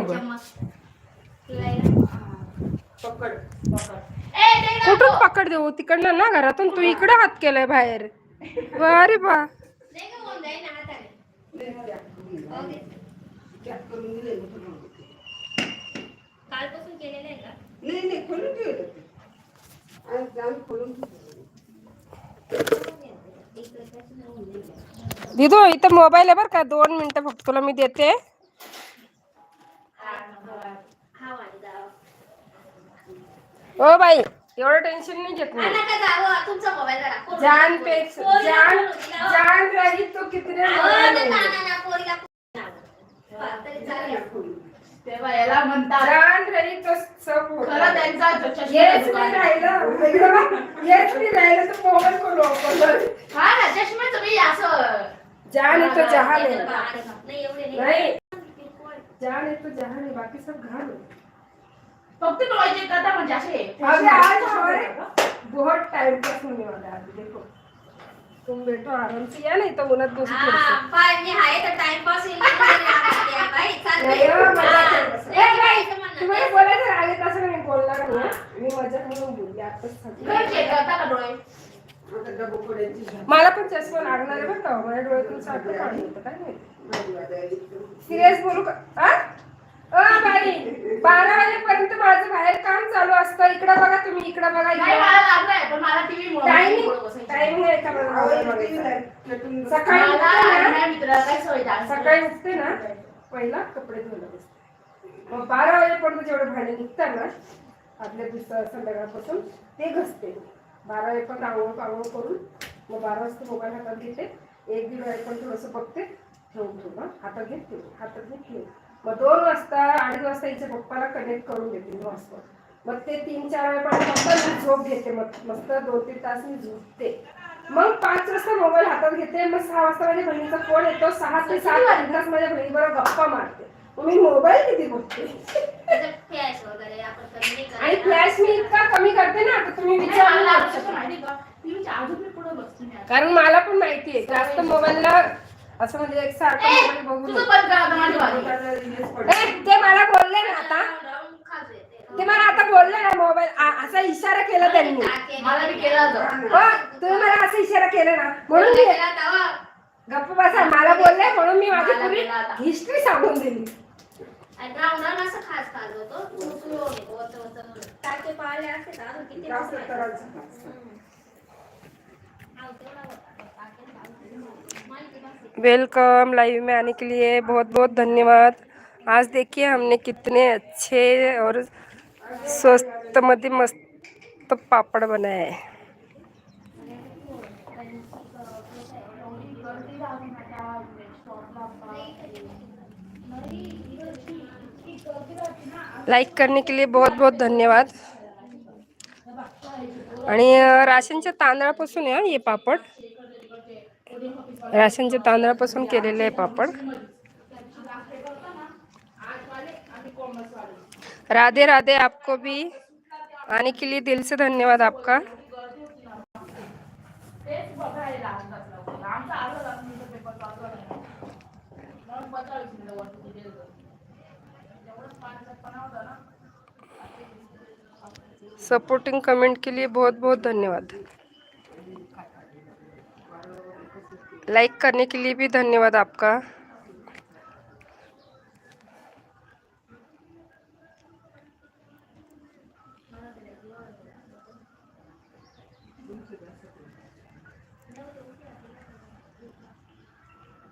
देऊ ग पकड कुठून पकड देऊ तिकडनं ना घरातून. तू इकडे हात केलाय बाहेर. अरे बा. चॅक करून दिले ना तुला. कालपासून केलेलं आहे का? नाही नाही खोलून ठेवलं आज जाऊन खोलून दिदू इथं मोबाईल आहे बरं का? दोन मिनिटं फक्त तुला मी देते. ओ बाई एवढं टेन्शन नाही घेत मी. हा, कोण- जान पोरीला जान रही तो कितने हैं. हा, जान रही तो सब. खरं त्यांचा जो चष्मा हेच दुकान नाही आहे. राहिलं इकडं बघ. हेच नाही राहिलं तर मोबाईल कोण वापरणार? हा ना चष्मा तुम्ही असं जान है तो जहान नाही, है नाही, एवढे नाही. नाही जान है तो जहान है बाकी सब घाण है. फक्त करता म्हणजे असे अभी आज हमारे बहुत टाइम पास होने वाला है देखो. तुम बैठो आराम से या नहीं तो हा, थोडंसं. पाय मी आहे तर टाइमपास येईल बाई. चालतंय. नाही. नाही, ए, तुम्हाला नाही. बोलायचं नाही बोलणार नाही. मी मजाक म्हणून बोलली आताच का डोळे. मला पण चष्मा लागणार आहे बरं का. माझ्या डोळ्यातून सारखं पाणी होतं काय इथं. सिरियस बोलू का? बाई बारा वाजेपर्यंत माझं बाहेर काम चालू असतं. इकडं बघा तुम्ही इकडं बघा नाही इकडं मला लागलाय पण मला टीव्ही टायमिंग टायमिंग आहे का मला? आवडलं मोबाईल TV बघायचा? ला पेटून सकाळी उठते ना, मित्राला काय सवय जास्त सकाळी उठते ना पहिला कपडे धुवायला बसते मग बारा वाजेपर्यंत जेवढे भांडे निघतात ना आदल्या दिवसा संध्याकाळपासून ते घसते. बारा वाजेपर्यंत आंघोळ पांघोळ करून मग बारा वाजता मोबाईल हातात घेते. एक दीड वाजेपर्यंत थोडंसं बघते ठेवून ठेवून. हातात घेत ठेवून हातात घेत ठेवून मग दोन वाजता अडीच वाजता हिच्या पप्पाला कनेक्ट करून देते मी हॉस्पॉट मग ते तीन चार वेळेपर्यंत मी झोप घेते मग मस्त दोन तीन तास मी झोपते. मग पाच वाजता मोबाईल हातात घेते मग सहा वाजता माझ्या बहिणीचा फोन येतो सहा ते सात वाजता तास माझ्या बहिणीबरोबर गप्पा मारते. मग मी मोबाईल किती बघते? आणि. फ्लॅश मी इतका कमी करते ना आता तुम्ही विचार. कारण मला पण माहिती आहे जास्त मोबाईलला असं म्हणजे एक सारखा ते मला बोलले ना आता. ते मला आता बोलले ना मोबाईल. असा इशारा केला त्यांनी. हो. तुम्ही मला असा इशारा केला ना. म्हणून मी गप्प बसा मला बोलले म्हणून मी माझी मला पुरी केला आता. हिस्ट्री सांगून दिली. आणि राऊंड राऊंड असं वेलकम लाइव में आने के लिए बहुत बहुत धन्यवाद। आज देखिए हमने कितने अच्छे और स्वस्थ मध्य मस्त पापड़ बनाए हैं। लाईक करने के लिए बहुत बहुत धन्यवाद। आणि राशनच्या तांदळापासून आहे ये हे पापड. राशनच्या तांदळापासून केलेले आहे पापड राधे राधे आपको भी आने के लिए दिल से धन्यवाद आपका तेच बघायला असतात लवकर. आमचा अर्धा तास मी इथं पेपर चालू आहे. मग पंचेचाळीस मिनिटं वरती किती येतं. एवढंच पाण्याचा पणा होता ना. सपोर्टिंग कमेंट के लिए बहुत बहुत धन्यवाद लाइक करने के लिए भी धन्यवाद आपका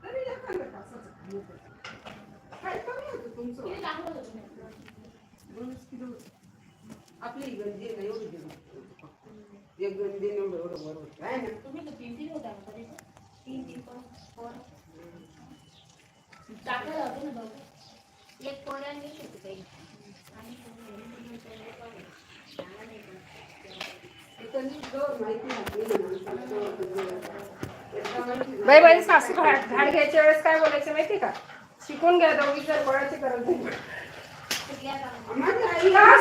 तरी एखाद्या तासाचं खाणं होतं. काय कमी होतं तुमचं? दोनच किलो होतं. आपली गंजी आहे ना एवढी दिली. एक गंजी आणि एवढं एवढं वर होतं. आहे ना? तुम्ही तर तीन तीन होता का तरी? तीन तीन पण फोर. टाकायला होते ना दोघं. एक पोळ्या आणि एक होती काही. आणि कोणी सांगा नाही पण. ते त्यांनी जवळ माहिती नव्हती ना, माणसाला जवळ दिलं. एकदा माहिती बाई माझी सासू झाड घ्यायच्या वेळेस काय बोलायचं माहिती का? शिकून घ्या दोघी जर कोणाची गरज नाही.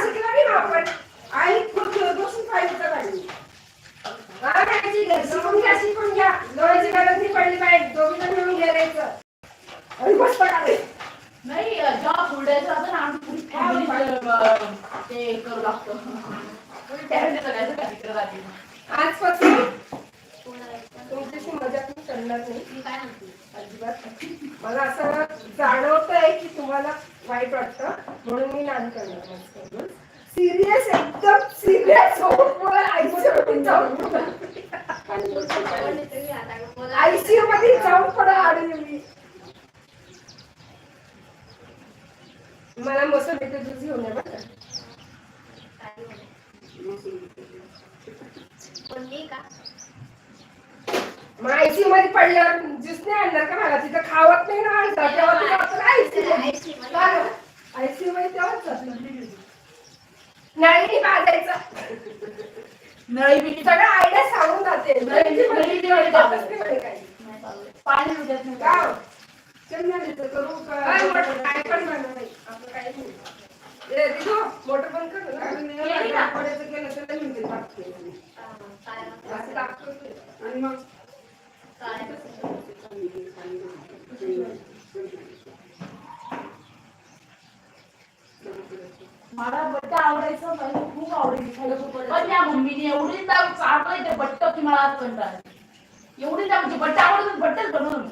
शिकला नाही आपण? आई खूप बसून पाहिजे? शिकून घ्या शिकून घ्या. गरज नाही पडली पाहिजे दोघी जण मिळून आणि नाही ना आम्ही family, अं, ते करू लागतो. आजपासून तुमच्याशी मजाक मी करणार नाही. अजिबात मला असं जाणवत आहे की तुम्हाला वाईट वाटतं म्हणून मी नाही करणार सिरियस एकदम सिरियस होऊन आयसीयू जाऊन बोला. आयसीयू मध्ये जाऊन आडली मी मला. ज्यूस घेऊन ये बरं बोला. पण मी का मग आयसीयू मध्ये पडल्यावर ज्यूस नाही आणणार का मला तिथं खावत नाही ना माणसं तेव्हा तुला आपण आयसीयू ICU मध्ये. तेव्हाच बाजायचं नळी बिळी सगळं आयडिया सांगून जाते नळी-. पाणी उद्याच नाही का? चालू. करू का? काय पण नाही. आपलं काही नाही. कर केलं तर टाकते. आणि मग? मला बट्ट आवडायचं मला खूप आवडायचं. पण त्या मम्मीने एवढी त्या चाललंय ते बट्ट की मला आज कंटाळा. एवढी म्हणजे बट्ट आवडत बट्टच बनवून.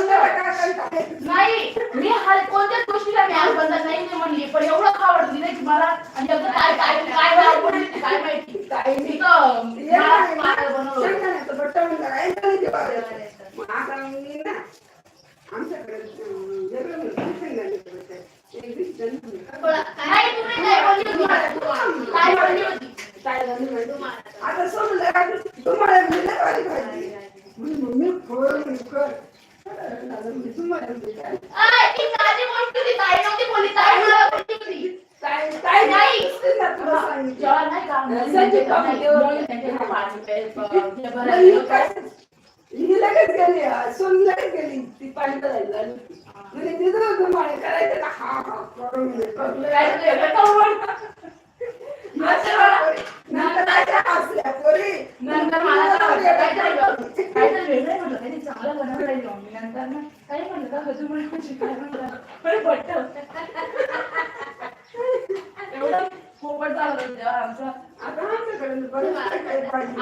नाही मी हा कोणत्याच गोष्टीला मी आज बंद नाही नाही म्हणली पण एवढं आवडती नाही की मला आणि अगं काय काय काय आवडली ते काय माहिती काही नाही. तिथं ये मला ना, मला बनवलं शेंगदाण्याचं बट्टा म्हणलं, काय नाही ते बाबा. मग आता मी ना आमच्याकडे अं, वेगळं म्हणतो शेंगदाण्याचं बटाटे. एक दिवशी त्यांनी म्हणलं, थोडा काय- नाही तू नाही काय बोलली होती मला? काय बोलली होती काय झालं माहिती? तुम्हाला. आता सोडलं का? तुम्हाला दिलं वाली भाजी. म्हणून मम्मी कर, म्हणे, कर. आता मी तुम्हाला दिलं. अय, ती साधी गोष्ट होती ताई नव्हती बोलली ताई मला बोलली होती काय काय नाही. दिसते ना तुला सांगितलं. जेव्हा नाही का संजय कापडीवर- म्हणून त्यांच्या पाणी प्यायचं, हे नाही, भरायचं, ही काय? ही लगेच गेली सून लगेच गेली ती पाणी करायला. म्हणजे तिथं होतं करायचं का? हा, हा, करून. नंतर हसल्या पोरी. नंतर चांगलं मम्मी. नंतर ना, काही म्हणलं का. एवढं पोपट झालं तेव्हा आमचं. आता आमच्याकडे.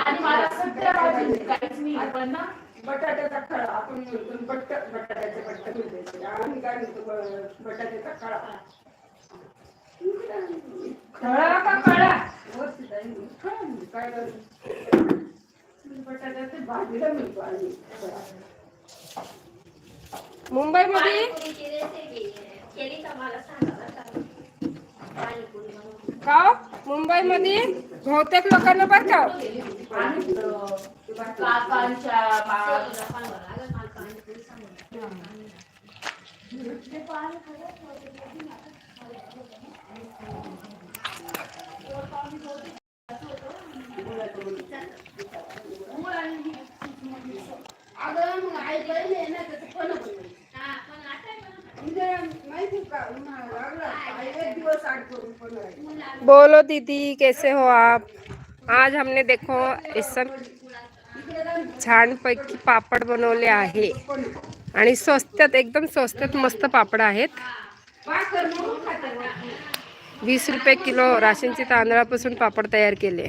आणि मला भाजी काहीच नाही पण ना बटाट्याचा खळा आपण म्हणतो बट बटाट्याचे बट्ट म्हणतो आम्ही काय म्हणतो बटाट्याचा खळा खळा का खळा व्यवस्थित आहे ना? खळा म्हणजे काय? बटाट्याचे भाजीला म्हणतो आम्ही. मुंबईमध्ये? का. का? मुंबईमध्ये बहुतेक लोकांना बरं का बोलो दीदी कैसे हो आप? आज हमने देखो इस सब छानपैकी पापड बनवले आहे. आणि स्वस्तात एकदम स्वस्तात मस्त पापड आहेत. वीस रुपये किलो राशनचे तांदळापासून पापड तयार केले.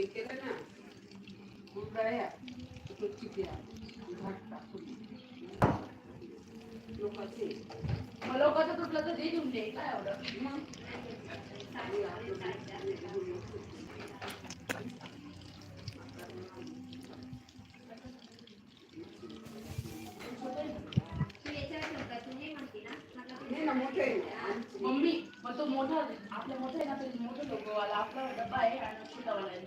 आमच्या बाबांना जे केलं ना कुरडया, तो चिक्या, भात टाकून. लोकांचे मग लोकांचं तुटलं तर दे देऊन दे काय एवढं मग तू याच्यावर ठेव का? तू नाही म्हणते ना? म्हटलं नाही ना मोठे आहे ना. आमचे. मम्मी मग तो मोठा आपल्या मोठा आहे ना तो मोठा लोकवाला आपला डब्बा आहे आणि छोटावाला आहे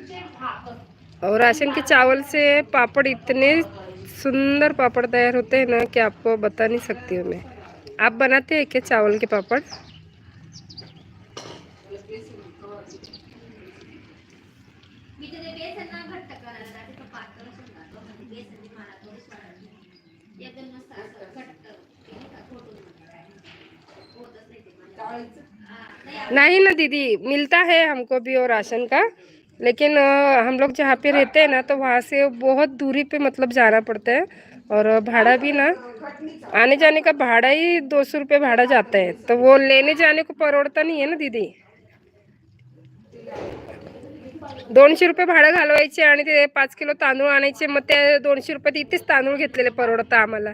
और राशन के चावल से पापड़ इतने सुंदर पापड़ तैयार होते हैं ना कि आपको बता नहीं सकती हूँ मैं आप बनाते हैं क्या चावल के पापड़ मी तर ते बेसन ना घट्ट करायला जाते तो पातळ समजा म्हणजे बेसन मला थोडी सोडायची एकदम मस्त असं घट्ट ते नाही का घोटून होतच नाही ते मला. चाळीचं हा, नाही आपण नहीं ना दीदी मिलता है हमको भी और राशन का लेकिन हम लोग जहाँ पे रहते हैं ना तो वहाँ से बहुत दूरी पे मतलब जाना पड़ता है। और भाड़ा भी ना आने जाने का भाड़ा ही दो सौ रुपये भाड़ा जाता है। तो वो लेने जाने को परवडता नहीं है ना दीदी? दोनशे रुपये भाडं घालवायचे आणि ते पाच किलो तांदूळ आणायचे मग ते दोनशे रुपये तिथेच तांदूळ घेतलेले परवडतं आम्हाला.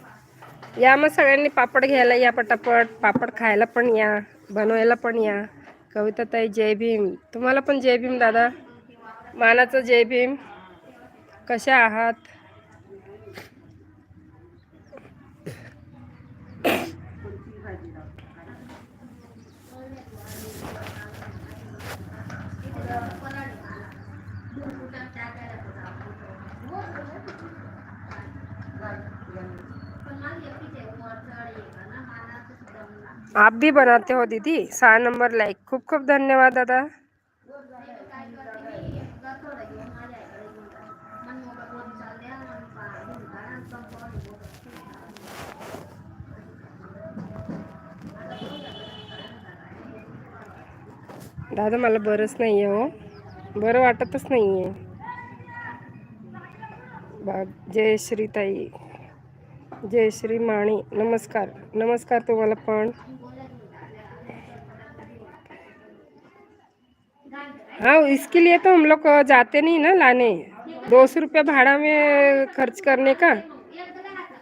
या मग सगळ्यांनी पापड घ्यायला या पटापट पापड खायला पण या बनवायला पण या. कविताताई जय भीम. तुम्हाला पण जय भीम दादा. मानाचं जय भीम. कशा आहात पण माझी एकटीच आहे, वरचढ आहे का ना, मला असं सुद्धा मला आप भी बनाते हो दीदी। सहा नंबर लाईक खूप खूप धन्यवाद दादा। दादा मला बरंच नाही आहे हो. बरं वाटतच नाही आहे बा जय श्री ताई जय श्री माणी नमस्कार. नमस्कार तुम्हाला पण. हाँ इसके लिए तो हम लोग जाते नहीं ना लाने। दो सौ रुपया भाड़ा में खर्च करने का।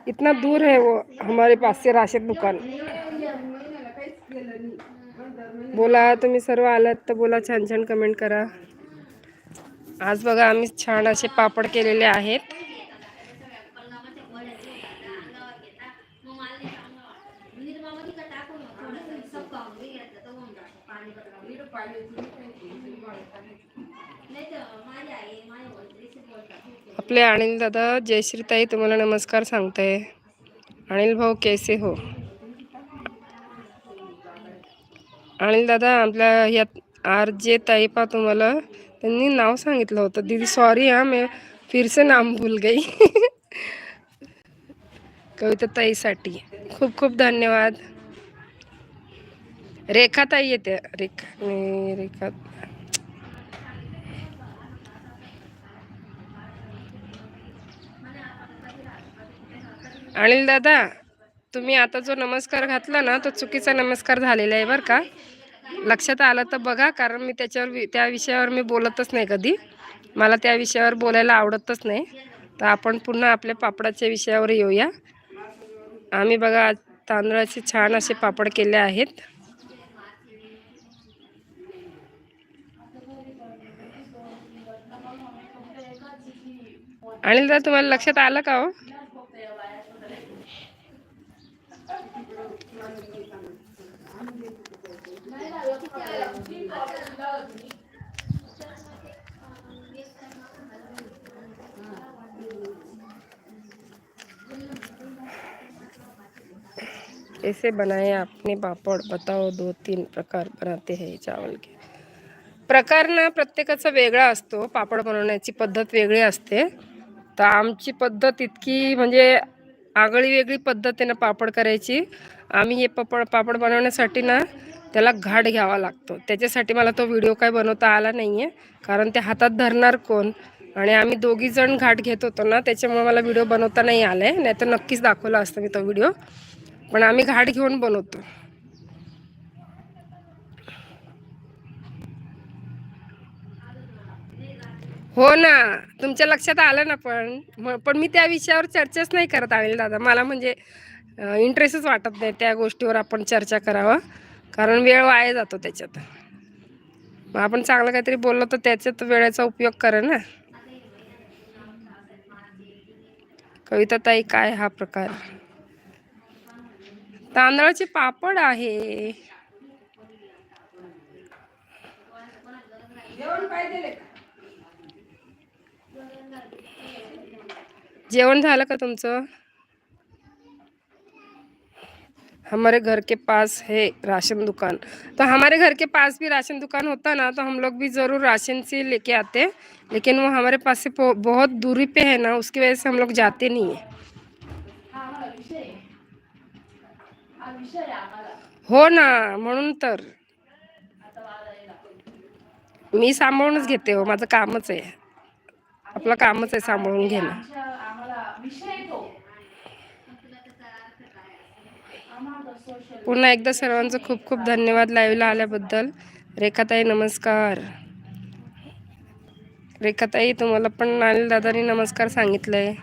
इतना दूर है वो हमारे पास से राशन दुकान। बोला तुम्ही सर्व आलात तर बोला छान छान कमेंट करा. आज बघा आम्ही छान असे पापड केलेले आहेत पलंगामध्ये गोळ्या घेऊन अंगावर घेता मग मला नाही चांगलं वाटत निर्मामध्ये का टाकून थोडंसं सपकावून बी घेतलं तर होऊन जातं पाणी बदलावून इकडं पाण्याची नाही काही तरी वाळत टाकायची. नाही तर माझी आई माझ्या वडिलांशी बोलतात आपले अनिल दादा जयश्रीताई तुम्हाला नमस्कार सांगते. अनिल भाऊ कैसे हो? अनिल दादा आपल्या यात आर जे ताई पा तुम्हाला. त्यांनी नाव सांगितलं होतं. दीदी सॉरी हा मैं फिरसे नाम भूल गई. कविता ताईसाठी. खूप खूप धन्यवाद. रेखा ताई येते. रेखा नाही, रेखा अनिल दादा तुम्ही आता जो नमस्कार घातला ना तो चुकीचा नमस्कार झालेला आहे बरं का? लक्षात आलं तर बघा कारण मी त्याच्यावर वि- त्या विषयावर मी बोलतच नाही कधी. मला त्या विषयावर बोलायला आवडतच नाही. तर आपण पुन्हा आपल्या पापडाच्या विषयावर येऊया. आम्ही बघा आज तांदळाचे छान असे पापड केले आहेत. अनिल दादा तुम्हाला लक्षात आलं का हो? कैसे बनाए आपने पापड़। बताओ दो तीन प्रकार बनाते हैं चावल के। प्रकार ना प्रत्येकाचा वेगळा असतो. पापड बनवण्याची पद्धत वेगळी असते. तर आमची पद्धत इतकी म्हणजे आगळी वेगळी पद्धत आहे ना पापड करायची. आम्ही हे पापड पापड बनवण्यासाठी ना त्याला घाट घ्यावा लागतो. त्याच्यासाठी मला तो व्हिडिओ काय बनवता आला नाही आहे कारण ते हातात धरणार कोण? आणि आम्ही दोघी जण घाट घेत होतो ना त्याच्यामुळे मला व्हिडिओ बनवता नाही आला. आहे नाही तर नक्कीच दाखवला असतं मी तो व्हिडिओ. पण आम्ही घाट घेऊन बनवतो. हो ना. तुमच्या लक्षात आलं ना पण. पण मी त्या विषयावर चर्चाच नाही करत अनिल दादा. मला म्हणजे इंटरेस्टच वाटत नाही त्या गोष्टीवर आपण चर्चा करावं. कारण वेळ वाया जातो त्याच्यात. मग आपण चांगलं काहीतरी बोललो तर त्याच्यात वेळेचा उपयोग करा ना. कविता ताई काय हा प्रकार? तांदळाचे पापड आहे. जेवण झालं का तुमचं? हमारे घर के पास है राशन दुकान. तो हमारे घर के पास भी राशन दुकान होता ना तो हम लोग भी ज़रूर राशन से लेके आते लेकिन वो हमारे पास से बहुत दूरी पे है ना उसकी वजह से हम लोग जाते नहीं है। हो ना म्हणून तर. मी सांभाळूनच घेते हो माझं कामच आहे. आपलं कामच आहे सांभाळून घेणं. पुन्हा एकदा सर्वांचं खूप खूप धन्यवाद लाईव्हला आल्याबद्दल. रेखाताई नमस्कार. रेखाताई तुम्हाला पण अनिल दादानी नमस्कार सांगितलंय.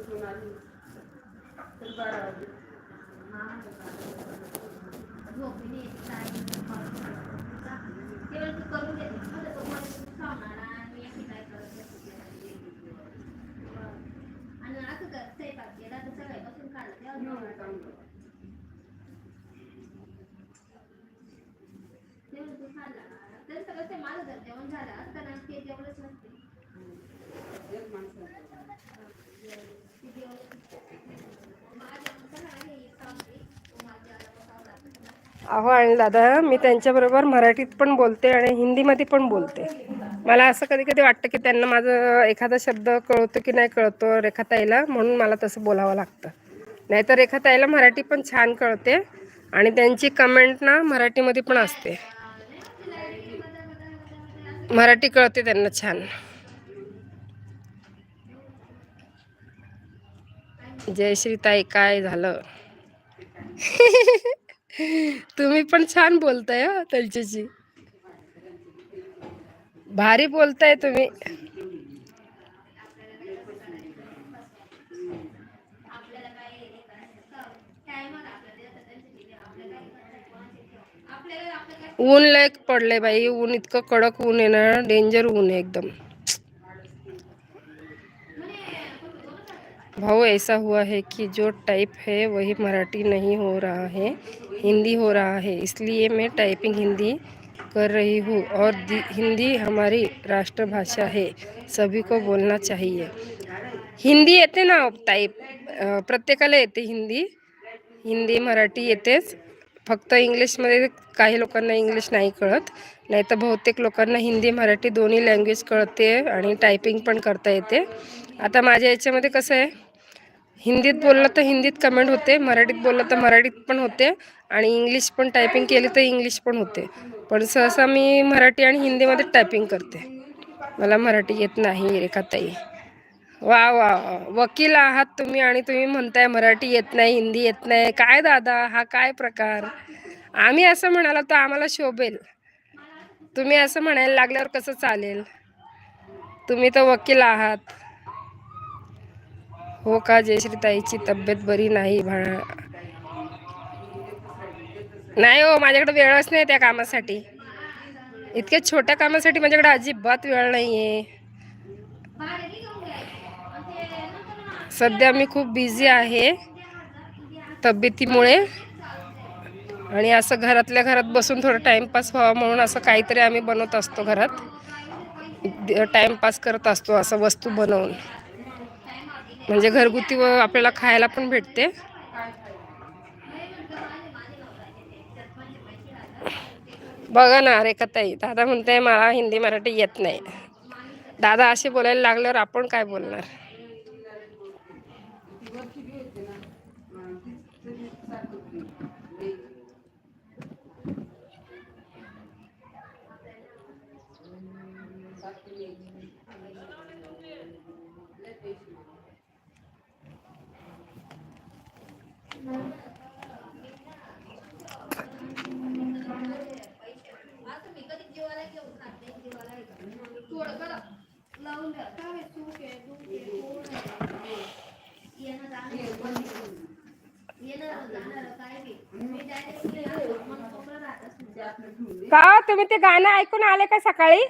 आहे आली तर बारा वाजले झोपली तेवढं तू करून देते मला तो मला खावणार आणि मी असं काय करत बसते. आणि असं कर स्वयंपाक केला तर सगळ्यापासून काढलं तेव्हा येऊन जेवण काम कर. तेवढं तू खाल्ला तर सगळं ते माझं जर जेवण झालं ते जेवणच नसते अहो आणि दादा मी त्यांच्याबरोबर मराठीत पण बोलते आणि हिंदीमध्ये पण बोलते. मला असं कधी कधी वाटतं की त्यांना माझं एखादा शब्द कळतो की नाही कळतो रेखाताईला म्हणून मला तसं बोलावं लागतं. नाहीतर एखाद्याला मराठी पण छान कळते आणि त्यांची कमेंट ना मराठीमध्ये पण असते. मराठी कळते त्यांना छान. जयश्रीताई ताई काय झालं? तुम्ही पण छान बोलताय त्यांच्याशी. भारी बोलताय तुम्ही. ऊन लय पडलंय बाई, ऊन इतकं कडक ऊन आहे ना डेंजर ऊन आहे एकदम. भाव ऐसा हुआ है कि जो टाइप है, वही मराठी नहीं हो रहा है, हिंदी हो रहा है, इसलिए मैं टाइपिंग हिंदी कर रही हूँ और हिंदी हमारी राष्ट्रभाषा है, सभी को बोलना चाहिए। हिंदी येते ना टाईप प्रत्येकाला येते हिंदी हिंदी, मराठी येतेच फक्त इंग्लिशमध्ये काही लोकांना इंग्लिश नाही कळत. नाही तर बहुतेक लोकांना हिंदी मराठी दोन्ही लँग्वेज कळते आणि टायपिंग पण करता येते. आता माझ्या याच्यामध्ये कसं आहे हिंदीत बोललं तर हिंदीत कमेंट होते मराठीत बोललं तर मराठीत पण होते आणि इंग्लिश पण टायपिंग केली तर इंग्लिश पण होते. पण सहसा मी मराठी आणि हिंदीमध्ये टायपिंग करते. मला मराठी येत नाही रेखाताई. वा वा वा. वकील आहात तुम्ही आणि तुम्ही म्हणताय मराठी येत नाही हिंदी येत नाही. काय दादा हा काय प्रकार? आम्ही असं म्हणाला तर आम्हाला शोभेल. तुम्ही असं म्हणायला लागल्यावर कसं चालेल? तुम्ही तर वकील आहात. हो का जयश्रीताईची तब्येत बरी नाही भा नाही हो माझ्याकडे वेळच नाही त्या कामासाठी. इतक्या छोट्या कामासाठी माझ्याकडे अजिबात वेळ नाही आहे सध्या मी खूप बिझी आहे तब्येतीमुळे. आणि असं घरातल्या घरात बसून थोडं टाईमपास व्हावा म्हणून असं काहीतरी आम्ही बनवत असतो घरात. टाईमपास करत असतो असं वस्तू बनवून. म्हणजे घरगुती व आपल्याला खायला पण भेटते. बघा ना अरे कथाई दादा म्हणते मला हिंदी मराठी येत नाही. दादा असे बोलायला लागल्यावर आपण काय बोलणार? तुम्ही ते गाणं ऐकून आले का सकाळी?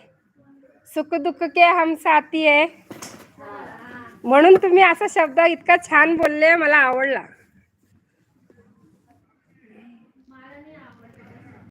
सुख दुःख के हम साथी आहे म्हणून तुम्ही असा शब्द इतका छान बोलले मला आवडला.